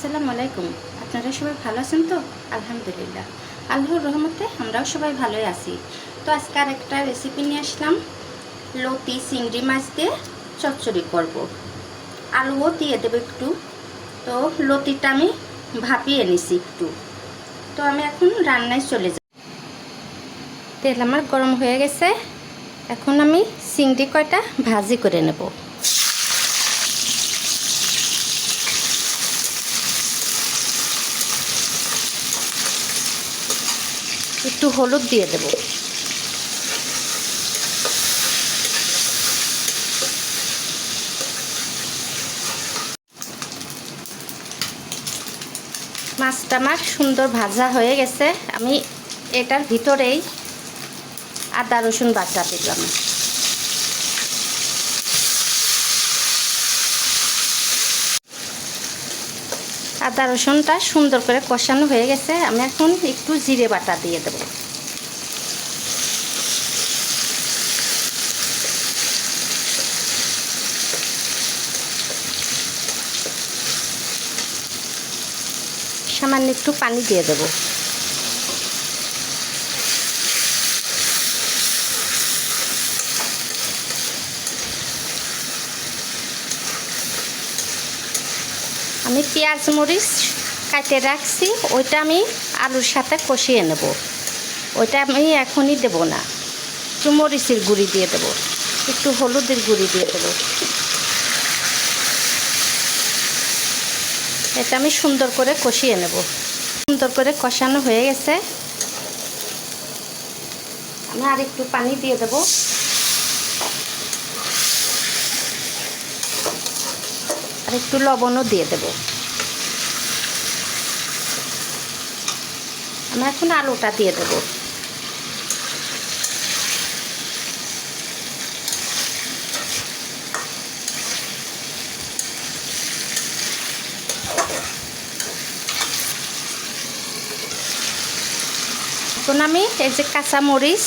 আসসালামু আলাইকুম। আপনারা সবাই ভালো আছেন তো? আলহামদুলিল্লাহ। আল্লাহর রহমতে আমরাও সবাই ভালোই আছি। তো আজকে আর একটা রেসিপি নিয়ে আসলাম। লতি, চিংড়ি মাছ দিয়ে চচ্চড়ি করব। আলুও দিয়ে দেবো একটু। তো লতিটা আমি ভাপিয়ে নিছি একটু। তো আমি এখন রান্নায় চলে যাব। তেল আমার গরম হয়ে গেছে। এখন আমি চিংড়ি কয়টা ভাজি করে নেব। একটু হলুদ দিয়ে দেব। মাছটা আমার সুন্দর ভাজা হয়ে গেছে। আমি এটার ভিতরেই আদা রসুন বাটা দিলাম। আদা রসুনটা সুন্দর করে কষানো হয়ে গেছে। আমি এখন একটু জিরে বাটা দিয়ে দেব। সামান্য একটু পানি দিয়ে দেব। আমি পেঁয়াজ মরিচ কাটে রাখছি, ওইটা আমি আলুর সাথে কষিয়ে নেব। ওইটা আমি এখনই দেব না। একটু মরিচের গুঁড়ি দিয়ে দেব, একটু হলুদের গুঁড়ি দিয়ে দেব। এটা আমি সুন্দর করে কষিয়ে নেব। সুন্দর করে কষানো হয়ে গেছে। আমি আর একটু পানি দিয়ে দেব। আর একটু লবণও দিয়ে দেব। আমি এখন আলুটা দিয়ে দেব। এখন আমি এই যে কাঁচামরিচ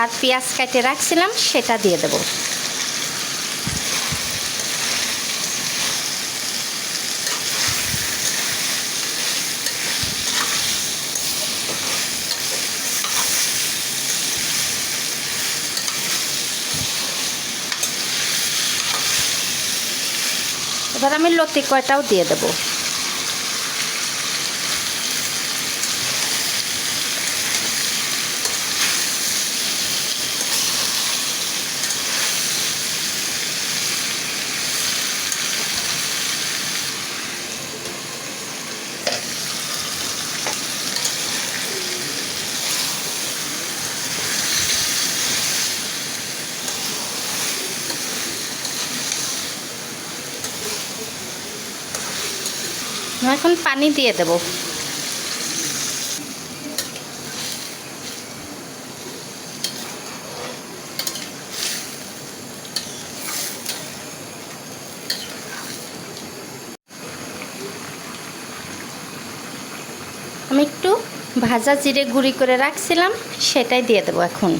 আর পেঁয়াজ কেটে রাখছিলাম, সেটা দিয়ে দেবো। এবার আমি লতি কয়টাও দিয়ে দেব। এখন পানি দিয়ে দেব। আমি একটু ভাজা জিরে গুঁড়ি করে রাখছিলাম, সেটাই দিয়ে দেবো এখন।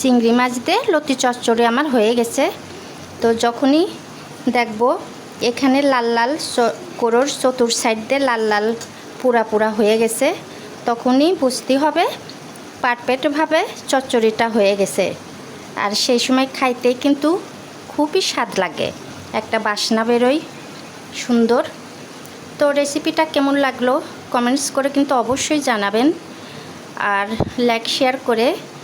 চিংড়ি মাছ দিয়ে লতি চচ্চড়ি আমার হয়ে গেছে। তো যখনই দেখব এখানে লাল লাল কোরোর চতুর সাইড দিয়ে লাল লাল পুরা পুরা হয়ে গেছে, তখনই বুঝতে হবে পারফেক্টভাবে চচ্চড়িটা হয়ে গেছে। আর সেই সময় খাইতে কিন্তু খুবই স্বাদ লাগে, একটা বাসনা বেরোয় সুন্দর। তো রেসিপিটা কেমন লাগল? কমেন্টস করে কিন্তু অবশ্যই জানাবেন। আর লাইক শেয়ার করে